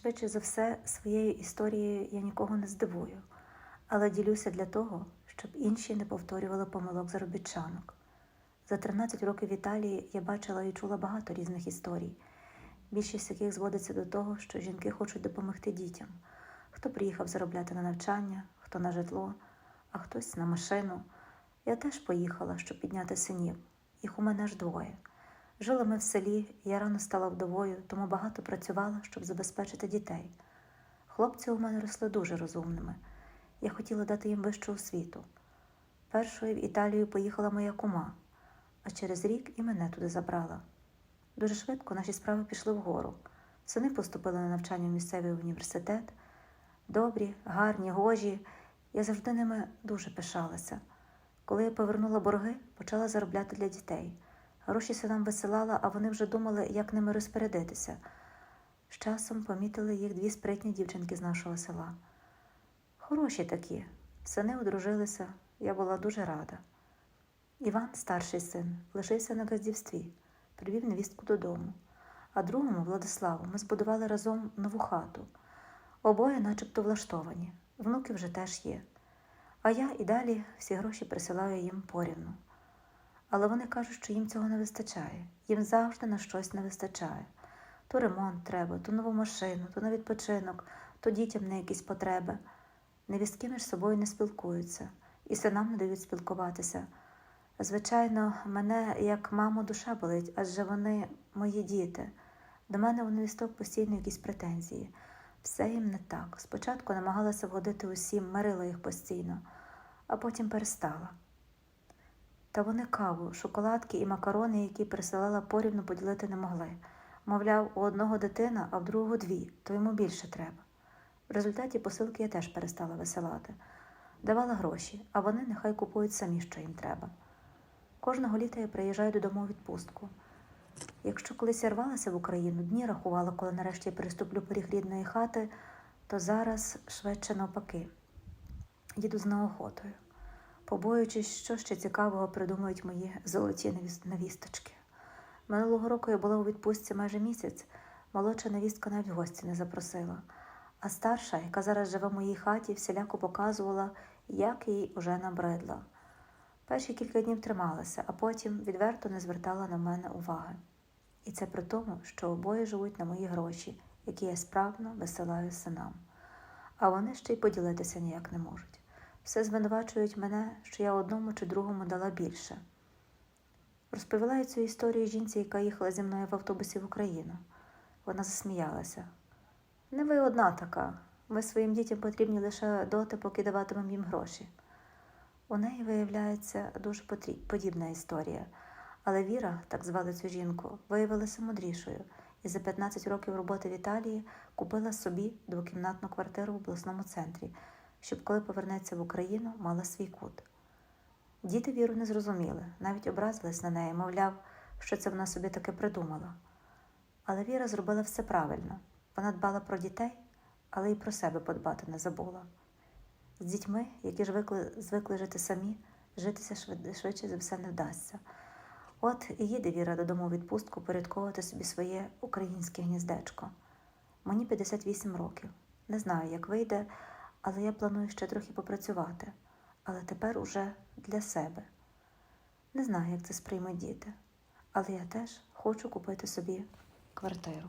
Швидше за все, своєю історією я нікого не здивую, але ділюся для того, щоб інші не повторювали помилок заробітчанок. За 13 років в Італії я бачила і чула багато різних історій, більшість яких зводиться до того, що жінки хочуть допомогти дітям. Хто приїхав заробляти на навчання, хто на житло, а хтось на машину. Я теж поїхала, щоб підняти синів. Їх у мене аж двоє. Жили ми в селі, я рано стала вдовою, тому багато працювала, щоб забезпечити дітей. Хлопці у мене росли дуже розумними. Я хотіла дати їм вищу освіту. Першою в Італію поїхала моя кума, а через рік і мене туди забрала. Дуже швидко наші справи пішли вгору. Сини поступили на навчання в місцевий університет. Добрі, гарні, гожі. Я завжди ними дуже пишалася. Коли я повернула борги, почала заробляти для дітей. Гроші синам висилала, а вони вже думали, як ними розпорядитися. З часом помітили їх дві спритні дівчинки з нашого села. Хороші такі. Сини одружилися, я була дуже рада. Іван, старший син, лишився на газдівстві, привів невістку додому, а другому, Владиславу, ми збудували разом нову хату. Обоє начебто влаштовані, внуки вже теж є. А я і далі всі гроші присилаю їм порівну. Але вони кажуть, що їм цього не вистачає, їм завжди на щось не вистачає. То ремонт треба, то нову машину, то на відпочинок, то дітям на якісь потреби. Невістки між собою не спілкуються, і синам не дають спілкуватися. Звичайно, мене як маму душа болить, адже вони мої діти. До мене у невісток постійно якісь претензії. Все їм не так. Спочатку намагалася вгодити усім, мирила їх постійно, а потім перестала. Та вони каву, шоколадки і макарони, які присилала порівну поділити не могли. Мовляв, у одного дитина, а в другого дві, то йому більше треба. В результаті посилки я теж перестала висилати. Давала гроші, а вони нехай купують самі, що їм треба. Кожного літа я приїжджаю додому у відпустку. Якщо колись я рвалася в Україну, дні рахувала, коли нарешті переступлю поріг рідної хати, то зараз швидше навпаки. Їду з неохотою, побоюючись, що ще цікавого придумають мої золоті невісточки. Минулого року я була у відпустці майже місяць, молодша невістка навіть гості не запросила, а старша, яка зараз живе в моїй хаті, всіляко показувала, як їй уже набридла. Перші кілька днів трималася, а потім відверто не звертала на мене уваги. І це при тому, що обоє живуть на мої гроші, які я справно висилаю синам. А вони ще й поділитися ніяк не можуть. Все звинувачують мене, що я одному чи другому дала більше. Розповіла я цю історію жінці, яка їхала зі мною в автобусі в Україну. Вона засміялася. Не ви одна така. Ми своїм дітям потрібні лише доти, поки даватимемо їм гроші. У неї виявляється дуже подібна історія. Але Віра, так звали цю жінку, виявилася мудрішою і за 15 років роботи в Італії купила собі двокімнатну квартиру в обласному центрі, щоб коли повернеться в Україну, мала свій кут. Діти віру не зрозуміли, навіть образились на неї, мовляв, що це вона собі таке придумала. Але Віра зробила все правильно. Вона дбала про дітей, але й про себе подбати не забула. З дітьми, які ж викли, звикли жити самі, житися швид, швидше за все не вдасться. От і їде Віра додому у відпустку порядковувати собі своє українське гніздечко. Мені 58 років. Не знаю, як вийде, але я планую ще трохи попрацювати. Але тепер уже для себе. Не знаю, як це сприймуть діти, але я теж хочу купити собі квартиру.